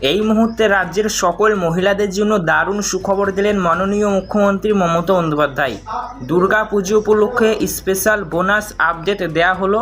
এই মুহূর্তে রাজ্যের সকল মহিলাদের জন্য দারুণ সুখবর দিলেন মাননীয় মুখ্যমন্ত্রী মমতা বন্দ্যোপাধ্যায়। দুর্গা পুজো উপলক্ষে স্পেশাল বোনাস আপডেট দেয়া হলো।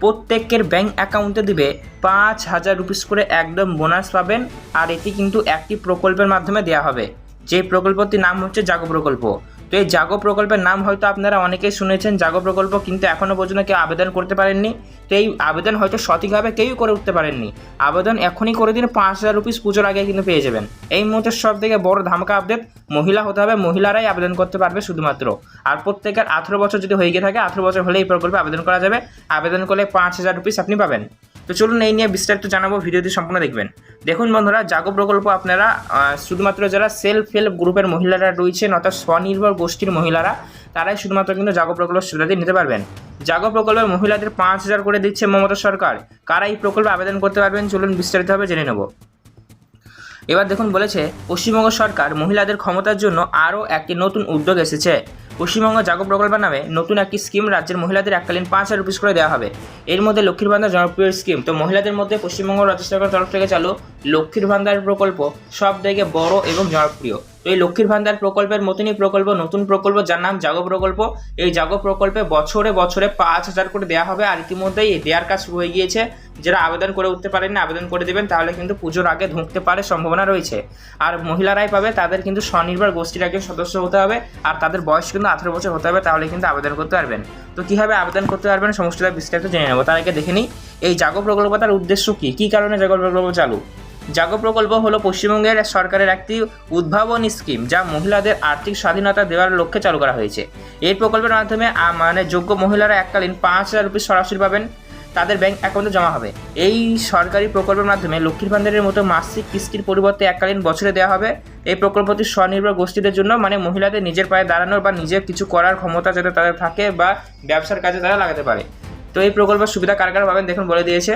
প্রত্যেকের ব্যাংক অ্যাকাউন্টে দিবে পাঁচ হাজার রুপিস করে একদম বোনাস পাবেন আর এটি কিন্তু একটি প্রকল্পের মাধ্যমে দেওয়া হবে। যে প্রকল্পটির নাম হচ্ছে জাগো প্রকল্প। তো এই জাগো প্রকল্পের নাম হয়তো আপনারা অনেকেই শুনেছেন। জাগো প্রকল্প কিন্তু এখনও পর্যন্ত কেউ আবেদন করতে পারেননি। তো এই আবেদন হয়তো সঠিকভাবে কেউই করে উঠতে পারেননি। আবেদন এখনই করে দিন, পাঁচ হাজার রুপিস পুজোর আগে কিন্তু পেয়ে যাবেন। এই মুহূর্তে সব থেকে বড় ধামাকা আপডেট মহিলা হতে হবে। মহিলারাই আবেদন করতে পারবে শুধুমাত্র। আর প্রত্যেকের আঠেরো বছর যদি হয়ে গিয়ে থাকে, আঠেরো বছর হলে এই প্রকল্পে আবেদন করা যাবে। আবেদন করলে পাঁচ হাজার রুপিস আপনি পাবেন। তো চলুন এই নিয়ে বিস্তারিত জানাব, ভিডিওটি সম্পূর্ণ দেখবেন। দেখুন বন্ধুরা, জাগো প্রকল্প আপনারা শুধুমাত্র যারা সেলফ হেল্প গ্রুপের মহিলারা রয়েছেন, অর্থাৎ স্বনির্ভর গোষ্ঠীর মহিলারা, তারাই শুধুমাত্র কিন্তু জাগো প্রকল্পের সুবিধাটি নিতে পারবেন। জাগো প্রকল্পের মহিলাদের পাঁচ হাজার করে দিচ্ছে মমতা সরকার। কারা এই প্রকল্পে আবেদন করতে পারবেন চলুন বিস্তারিতভাবে জেনে নেব। এবার দেখুন বলেছে, পশ্চিমবঙ্গ সরকার মহিলাদের ক্ষমতার জন্য আরও একটি নতুন উদ্যোগ এসেছে। পশ্চিমবঙ্গ জাগো প্রকল্পের নামে নতুন একটি স্কিম রাজ্যের মহিলাদের এককালীন পাঁচ হাজার রুপিস করে দেওয়া হবে। এর মধ্যে লক্ষ্মীর ভান্ডার জনপ্রিয় স্কিম। তো মহিলাদের মধ্যে পশ্চিমবঙ্গ রাজ্য সরকারের তরফ থেকে চালু লক্ষ্মীর ভান্ডার প্রকল্প সব থেকে বড় এবং জনপ্রিয়। তো এই লক্ষ্মীর ভান্ডার প্রকল্পের মতনই প্রকল্প, নতুন প্রকল্প, যার নাম জাগো প্রকল্প, এই জাগো প্রকল্পে বছরে বছরে পাঁচ হাজার করে দেওয়া হবে আর ইতিমধ্যেই এই দেওয়ার কাজ শুরু হয়ে গিয়েছে। যারা আবেদন করে উঠতে পারেন না আবেদন করে দেবেন, তাহলে কিন্তু পুজোর আগে ঢুকতে পারে সম্ভাবনা রয়েছে। আর মহিলারাই পাবে, তাদের কিন্তু স্বনির্ভর গোষ্ঠীর একজন সদস্য হতে হবে, আর তাদের বয়স কিন্তু আঠেরো বছর হতে হবে, তাহলে কিন্তু আবেদন করতে পারবেন। তো কীভাবে আবেদন করতে পারবেন সমস্তটা বিস্তারিত জেনে নেব। তার আগে দেখে নিই, এই জাগো প্রকল্প তার উদ্দেশ্য কী? কী কারণে জাগো প্রকল্প চালু? জাগো প্রকল্প হলো পশ্চিমবঙ্গের সরকারের একটি উদ্ভাবনী স্কিম যা মহিলাদের আর্থিক স্বাধীনতা দেওয়ার লক্ষ্যে চালু করা হয়েছে। এই প্রকল্পের মাধ্যমে মানে যোগ্য মহিলারা এককালীন পাঁচ হাজার রুপি সরাসরি পাবেন, তাদের ব্যাংক অ্যাকাউন্টে জমা হবে। এই সরকারি প্রকল্পের মাধ্যমে লক্ষ্মীর ভান্ডারের মতো মাসিক কিস্তির পরিবর্তে এককালীন বছরে দেওয়া হবে। এই প্রকল্পটি স্বনির্ভর গোষ্ঠীদের জন্য মানে মহিলাদের নিজের পায়ে দাঁড়ানোর বা নিজের কিছু করার ক্ষমতা যাতে তাদের থাকে বা ব্যবসার কাজে তারা লাগাতে পারে। তো এই প্রকল্পের সুবিধা কার কার পাবেন দেখুন বলে দিয়েছে।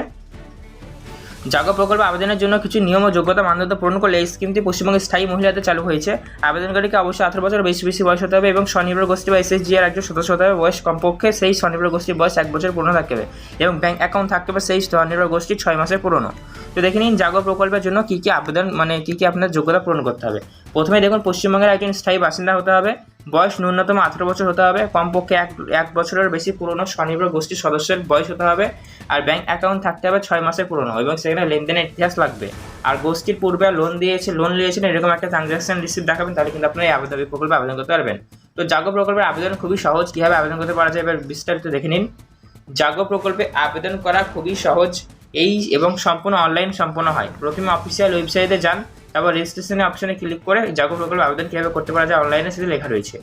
জাগো প্রকল্প আবেদনের জন্য কিছু নিয়ম ও যোগ্যতা মানদণ্ড পূরণ করলে এই স্কিমটি পশ্চিমবঙ্গের স্থায়ী মহিলাদের চালু হয়েছে। আবেদনকারীকে অবশ্যই আঠারো বছর বেশি বেশি বয়স হতে হবে এবং স্বনির্ভর গোষ্ঠী বা এসএসজি এর একজন সদস্য হতে হবে। বয়স কমপক্ষে সেই স্বনির্ভর গোষ্ঠীর বয়স এক বছর পুরনো থাকতে হবে এবং ব্যাংক অ্যাকাউন্ট থাকতে হবে সেই স্বনির্ভর গোষ্ঠীর ছয় মাসের পুরনো। তো দেখে নিন জাগো প্রকল্পের জন্য কী কী আবেদন মানে কী কী আপনার যোগ্যতা পূরণ করতে হবে। প্রথমে দেখুন পশ্চিমবঙ্গের একজন স্থায়ী বাসিন্দা হতে হবে। বয়স ন্যূনতম আঠেরো বছর হতে হবে, কমপক্ষে এক এক বছরের বেশি পুরনো স্বনির্ভর গোষ্ঠীর সদস্যের বয়স হতে হবে, আর ব্যাংক অ্যাকাউন্ট থাকতে হবে ছয় মাসের পুরনো এবং সেখানে লেনদেনের ইতিহাস লাগবে। আর গোষ্ঠীর পূর্বে লোন দিয়েছে লোন নিয়েছেন, এরকম একটা ট্রানজাকশন রিসিপ্ট দেখাবেন, তাহলে কিন্তু আপনার এই আবেদন প্রকল্পে আবেদন করতে পারবেন। তো জাগো প্রকল্পের আবেদন খুবই সহজ, কীভাবে আবেদন করতে পারা যায় এবার বিস্তারিত দেখে নিন। জাগো প্রকল্পে আবেদন করা খুবই সহজ, এই এবং সম্পূর্ণ অনলাইন সম্পন্ন হয়। প্রথমে অফিসিয়াল ওয়েবসাইটে যান তারপর রেজিস্ট্রেশনের অপশনে ক্লিক করে জাগো প্রকল্পে আবেদন কীভাবে করতে পারা যায় অনলাইনে সেটা লেখা রয়েছে।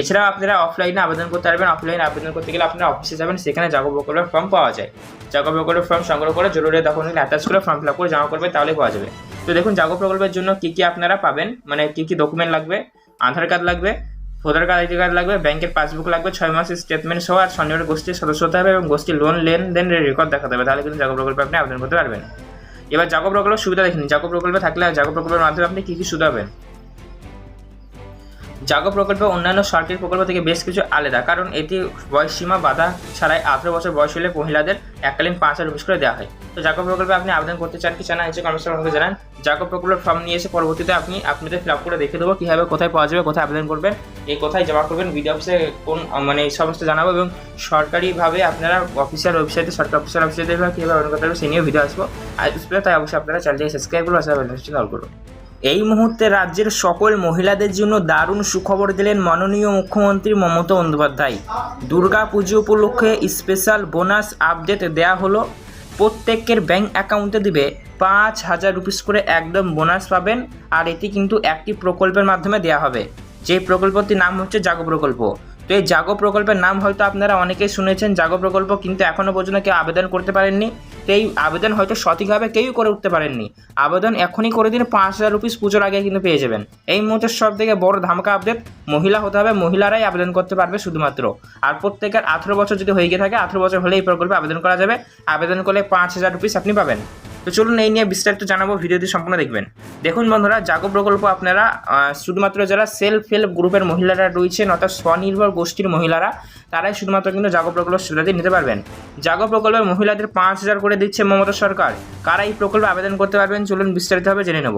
এছাড়াও আপনারা অফলাইনে আবেদন করতে পারবেন। অফলাইনে আবেদন করতে গেলে আপনারা অফিসে যাবেন, সেখানে জাগো প্রকল্পের ফর্ম পাওয়া যায়। জাগো প্রকল্পের ফর্ম সংগ্রহ করে জরুরি ডকুমেন্ট অ্যাটাচ করে ফর্ম ফিল আপ করে জমা করবে তাহলে পাওয়া যাবে। তো দেখুন জাগো প্রকল্পের জন্য কী কী আপনারা পাবেন? মানে কী কী ডকুমেন্ট লাগবে? আধার কার্ড লাগবে, ভোটার কার্ড, আইডি কার্ড লাগবে ব্যাংকের পাসবুক লাগবে, ছয় মাসের স্টেটমেন্ট সহ আর স্বনির্ভর গোষ্ঠীর সদস্য হতে হবে এবং গোষ্ঠীর লোন লেনদেনের রেকর্ড দেখাতে হবে। তাহলে কিন্তু জাগো প্রকল্পে আপনি আবেদন করতে পারবেন। এবার জাগো প্রকল্পের সুবিধা দেখেন জাগো প্রকল্পে থাকলে জাগো প্রকল্পের মাধ্যমে আপনি কী কী সুবিধা পাবেন জাগো প্রকল্প অন্যান্য সরকারি প্রকল্প থেকে বেশ কিছু আলাদা, কারণ এটি বয়সসীমা বাধা ছাড়াই আঠেরো বছর বয়স হলে মহিলাদের এককালীন পাঁচ হাজার রুপিস করে দেওয়া হয়। তো জাগো প্রকল্পে আপনি আবেদন করতে চান কি চান না নিচে কমেন্টস আমাকে জানান। জাগো প্রকল্পের ফর্ম নিয়ে এসে পরবর্তীতে আপনি আপনাদের ফিল আপ করে দেখে দেবো কীভাবে কোথায় পাওয়া যাবে, কোথায় আবেদন করবেন এই কোথায় জমা করবেন বিডি অফিসে কোন মানে এই সমস্ত জানাব এবং সরকারিভাবে আপনারা অফিসিয়াল ওয়েবসাইটে সরকারি অফিসিয়াল ওয়েবসাইটে কীভাবে আবেদন করতে হবে সেই নিয়ে ভিডিও আসব। আর তাই অবশ্যই আপনারা চ্যানেলটি সাবস্ক্রাইব করুন বেল অল করুন। এই মুহূর্তে রাজ্যের সকল মহিলাদের জন্য দারুণ সুখবর দিলেন মাননীয় মুখ্যমন্ত্রী মমতা বন্দ্যোপাধ্যায়। দুর্গা পুজো উপলক্ষে স্পেশাল বোনাস আপডেট দেয়া হলো। প্রত্যেকের ব্যাংক অ্যাকাউন্টে দিবে পাঁচ হাজার রুপিস করে একদম বোনাস পাবেন, আর এটি কিন্তু একটি প্রকল্পের মাধ্যমে দেয়া হবে। যে প্রকল্পটির নাম হচ্ছে জাগো প্রকল্প। তো এই জাগো প্রকল্পের নাম হয়তো আপনারা অনেকেই শুনেছেন। জাগো প্রকল্প কিন্তু এখনও পর্যন্ত কেউ আবেদন করতে পারেননি। তো এই আবেদন হয়তো সঠিকভাবে কেউই করে উঠতে পারেননি। আবেদন এখনই করে দিন, পাঁচ হাজার রুপিস পুজোর আগে কিন্তু পেয়ে যাবেন। এই মুহূর্তে সব থেকে বড় ধামকা আপডেট মহিলা হতে হবে। মহিলারাই আবেদন করতে পারবে শুধুমাত্র। আর প্রত্যেকের আঠেরো বছর যদি হয়ে গিয়ে থাকে, আঠেরো বছর হলে এই প্রকল্পে আবেদন করা যাবে। আবেদন করলে পাঁচ হাজার রুপিস আপনি পাবেন। তো চলুন এই নিয়ে বিস্তারিত জানাব, ভিডিওটি সম্পূর্ণ দেখবেন। দেখুন বন্ধুরা, জাগো প্রকল্প আপনারা শুধুমাত্র যারা সেলফ হেল্প গ্রুপের মহিলারা রয়েছেন, অর্থাৎ স্বনির্ভর গোষ্ঠীর মহিলারা, তারাই শুধুমাত্র কিন্তু জাগো প্রকল্প সুবিধাটি নিতে পারবেন। জাগো প্রকল্পের মহিলাদের পাঁচ হাজার করে দিচ্ছে মমতা সরকার। কারা এই প্রকল্পে আবেদন করতে পারবেন চলুন বিস্তারিতভাবে জেনে নেব।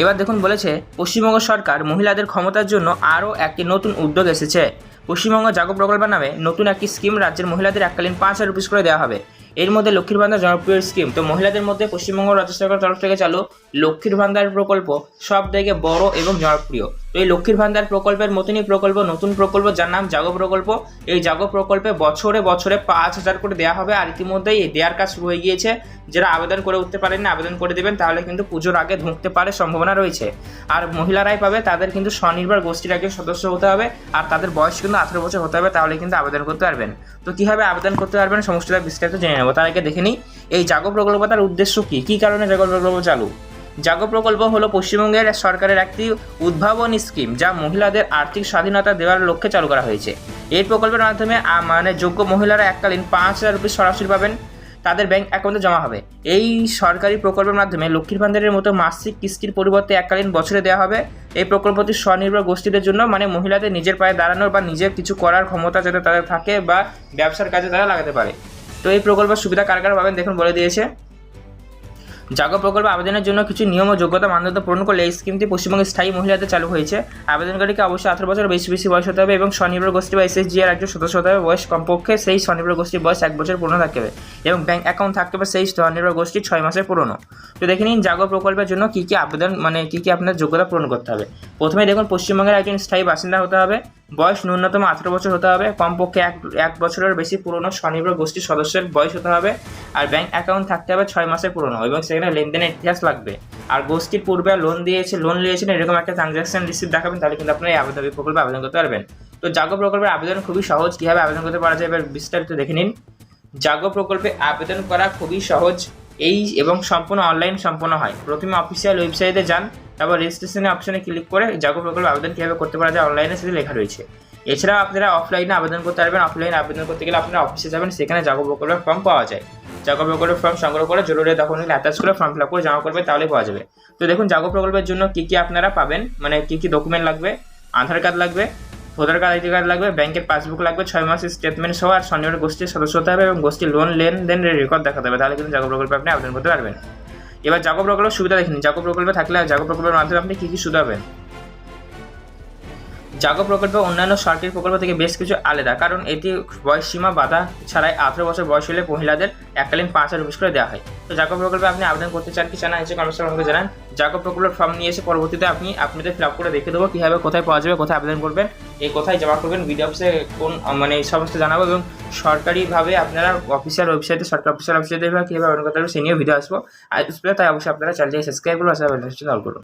এবার দেখুন বলেছে, পশ্চিমবঙ্গ সরকার মহিলাদের ক্ষমতার জন্য আরও একটি নতুন উদ্যোগ এসেছে। পশ্চিমবঙ্গ জাগো প্রকল্প নামে নতুন একটি স্কিম রাজ্যের মহিলাদের এককালীন পাঁচ হাজার রুপিস করে দেওয়া হবে। এর মধ্যে লক্ষ্মীর ভান্ডার জনপ্রিয় স্কিম তো মহিলাদের মধ্যে পশ্চিমবঙ্গ রাজ্য সরকারের তরফ থেকে চালু লক্ষ্মীর ভান্ডার প্রকল্প সব থেকে বড় এবং জনপ্রিয়। তো এই লক্ষ্মীর ভান্ডার প্রকল্পের মতনই প্রকল্প, নতুন প্রকল্প, যার নাম জাগো প্রকল্প। এই জাগো প্রকল্পে বছরে বছরে পাঁচ হাজার করে দেওয়া হবে আর ইতিমধ্যেই এই দেওয়ার কাজ শুরু হয়ে গিয়েছে। যারা আবেদন করে উঠতে পারেন না, আবেদন করে দেবেন, তাহলে কিন্তু পুজোর আগে ঢুকতে পারে সম্ভাবনা রয়েছে। আর মহিলারাই পাবে, তাদের কিন্তু স্বনির্ভর গোষ্ঠীর একজন সদস্য হতে হবে, আর তাদের বয়স কিন্তু আঠেরো বছর হতে হবে, তাহলে কিন্তু আবেদন করতে পারবেন। তো কীভাবে আবেদন করতে পারবেন, সমস্তটা বিস্তারিত জেনে নেব। তার আগে দেখে নিই, এই জাগো প্রকল্প তার উদ্দেশ্য কী? কী কারণে জাগো প্রকল্প চালু? জাগো প্রকল্প হলো পশ্চিমবঙ্গের সরকারের একটি উদ্ভাবনী স্কিম যা মহিলাদের আর্থিক স্বাধীনতা দেওয়ার লক্ষ্যে চালু করা হয়েছে। এই প্রকল্পের মাধ্যমে মানে যোগ্য মহিলারা এককালীন পাঁচ হাজার রুপি সরাসরি পাবেন, তাদের ব্যাংক অ্যাকাউন্টে জমা হবে। এই সরকারি প্রকল্পের মাধ্যমে লক্ষ্মীর ভান্ডারের মতো মাসিক কিস্তির পরিবর্তে এককালীন বছরে দেওয়া হবে। এই প্রকল্পটি স্বনির্ভর গোষ্ঠীদের জন্য মানে মহিলাদের নিজের পায়ে দাঁড়ানোর বা নিজের কিছু করার ক্ষমতা যাতে তাদের থাকে বা ব্যবসার কাজে তারা লাগাতে পারে। তো এই প্রকল্পের সুবিধা কার কার পাবেন দেখুন বলে দিয়েছে। জাগো প্রকল্পে আবেদনের জন্য কিছু নিয়ম ও যোগ্যতা মানদণ্ড পূরণ করলে এই স্কিমটি পশ্চিমবঙ্গে স্থায়ী মহিলাদের চালু হয়েছে। আবেদনকারীকে অবশ্যই আঠারো বছর বেশি বেশি বয়স হতে হবে এবং স্বনির্ভর গোষ্ঠী বা এসএসজি এর একজন সদস্য হতে হবে। বয়স কমপক্ষে সেই স্বনির্ভর গোষ্ঠীর বয়স এক বছর পুরনো থাকতে হবে এবং ব্যাংক অ্যাকাউন্ট থাকতে হবে সেই স্বনির্ভর গোষ্ঠীর ছয় মাসের পুরনো। তো দেখে নিন জাগো প্রকল্পের জন্য কী কী আবেদন মানে কী কী আপনার যোগ্যতা পূরণ করতে হবে। প্রথমে দেখুন পশ্চিমবঙ্গের একজন স্থায়ী বাসিন্দা হতে হবে। বয়স ন্যূনতম আঠেরো বছর হতে হবে। কমপক্ষে এক এক বছরের বেশি পুরনো স্বনির্ভর গোষ্ঠীর সদস্যের বয়স হতে হবে আর ব্যাংক অ্যাকাউন্ট থাকতে হবে ছয় মাসের পুরনো এবং সেখানে লেনদেনের ইতিহাস লাগবে। আর গোষ্ঠীর পূর্বে লোন দিয়েছে লোন নিয়েছেন এরকম একটা ট্রানজাকশন রিসিপ্ট দেখাবেন, তাহলে কিন্তু আপনারা এই আবেদন প্রকল্পে আবেদন করতে পারবেন। তো জাগো প্রকল্পের আবেদন খুবই সহজ, কীভাবে আবেদন করতে পারা যায় এবার বিস্তারিত দেখে নিন। জাগো প্রকল্পে আবেদন করা খুবই সহজ। এই এবং সম্পূর্ণ অনলাইন সম্পন্ন হয়। প্রথমে অফিসিয়াল ওয়েবসাইটে যান, তারপর রেজিস্ট্রেশনের অপশনে ক্লিক করে জাগো প্রকল্পে আবেদন কীভাবে করতে পারা যায় অনলাইনে সেটি লেখা রয়েছে। এছাড়াও আপনারা অফলাইনে আবেদন করতে পারবেন অফলাইনে আবেদন করতে গেলে আপনারা অফিসে যাবেন, সেখানে জাগো প্রকল্পের ফর্ম পাওয়া যায়। জাগো প্রকল্পের ফর্ম সংগ্রহ করে জরুরি ডকুমেন্ট অ্যাটাচ করে ফর্ম ফিল আপ করে জমা করবে তাহলে পাওয়া যাবে। তো দেখুন জাগো প্রকল্পের জন্য কী কী আপনারা পাবেন মানে কী কী ডকুমেন্ট লাগবে, আধার কার্ড লাগবে ভোটার কার্ড, আইডি কার্ড লাগবে, ব্যাংকের পাসবুক লাগবে, ছয় মাসের স্টেটমেন্ট সহ আর স্বনির্ভর গোষ্ঠীর সদস্য হতে হবে এবং গোষ্ঠীর লোন লেনদেনের রেকর্ড দেখাতে হবে। তাহলে কিন্তু জাগো প্রকল্পে আপনি আবেদন করতে পারবেন। এবার জাগো প্রকল্পের সুবিধা দেখেন জাগো প্রকল্পে থাকলে জাগো প্রকল্পের মাধ্যমে আপনি কী কী সুবিধা পাবেন? জাগো প্রকল্প অন্যান্য সরকারি প্রকল্প থেকে বেশ কিছু আলাদা, কারণ এটি বয়সসীমা বাধা ছাড়াই আঠেরো বছর বয়স হলে মহিলাদের এককালীন পাঁচ হাজার রুপিস করে দেওয়া হয়। তো জাগো প্রকল্পে আপনি আবেদন করতে চান কি চান না এসে কমেন্টস আমাকে জানান। জাগো প্রকল্পের ফর্ম নিয়ে এসে পরবর্তীতে আপনি আপনাদের ফিল আপ করে দেখে দেবো কীভাবে, কোথায় পাওয়া যাবে, কোথায় আবেদন করবেন, এই কোথায় জমা করবেন বিডি অফিসে কোন মানে এই সমস্ত জানাব এবং সরকারিভাবে আপনারা অফিসিয়াল ওয়েবসাইটে সরকার অফিসিয়াল ওয়েবসাইটে কীভাবে আবেদন করতে হবে সে নিয়েও ভিডিও আসব। আর তাই অবশ্যই আপনারা চ্যানেলটিকে সাবস্ক্রাইব করুন আসলে করুন।